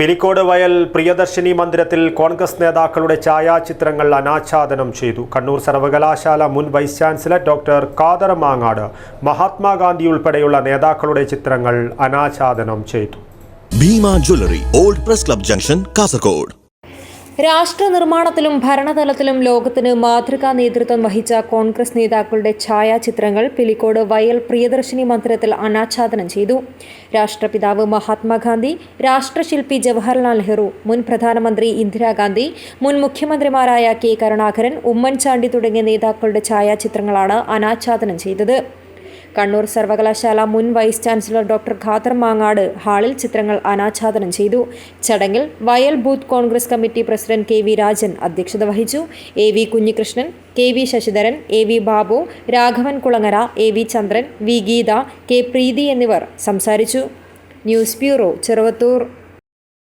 പിലിക്കോട് വയൽ പ്രിയദർശിനി മന്ദിരത്തിൽ കോൺഗ്രസ് നേതാക്കളുടെ ഛായാചിത്രങ്ങൾ അനാച്ഛാദനം ചെയ്തു. കണ്ണൂർ സർവകലാശാല മുൻ vice chancellor doctor Kader Mangad Mahatma Gandhi ഉൾപ്പെടെയുള്ള നേതാക്കളുടെ ചിത്രങ്ങൾ അനാച്ഛാദനം ചെയ്തു. Bhima jewellery old press club junction Kasaragod. രാഷ്ട്ര നിർമ്മാണത്തിലും ഭരണതലത്തിലും ലോകത്തിന് മാതൃകാ നേതൃത്വം വഹിച്ച കോൺഗ്രസ് നേതാക്കളുടെ ഛായാചിത്രങ്ങൾ പിലിക്കോട് വയൽ പ്രിയദർശിനി മന്ദിരത്തിൽ അനാച്ഛാദനം ചെയ്തു. രാഷ്ട്രപിതാവ് മഹാത്മാഗാന്ധി രാഷ്ട്രശില്പി ജവഹർലാൽ നെഹ്റു മുൻ പ്രധാനമന്ത്രി ഇന്ദിരാഗാന്ധി മുൻ മുഖ്യമന്ത്രിമാരായ കെ കരുണാകരൻ ഉമ്മൻചാണ്ടി തുടങ്ങിയ നേതാക്കളുടെ ഛായാചിത്രങ്ങളാണ് അനാച്ഛാദനം ചെയ്തത്. കണ്ണൂർ സർവകലാശാല മുൻ vice chancellor doctor Khader Mangad ഹാളിൽ ചിത്രങ്ങൾ അനാച്ഛാദനം ചെയ്തു. ചടങ്ങിൽ വയൽ booth Congress committee president K V Rajan അധ്യക്ഷത വഹിച്ചു. A V Kunhikrishnan K V Sasidharan A V Babu Raghavan Kulangara A V Chandran V Geetha K Preethi എന്നിവർ സംസാരിച്ചു. News bureau Cheruvathur.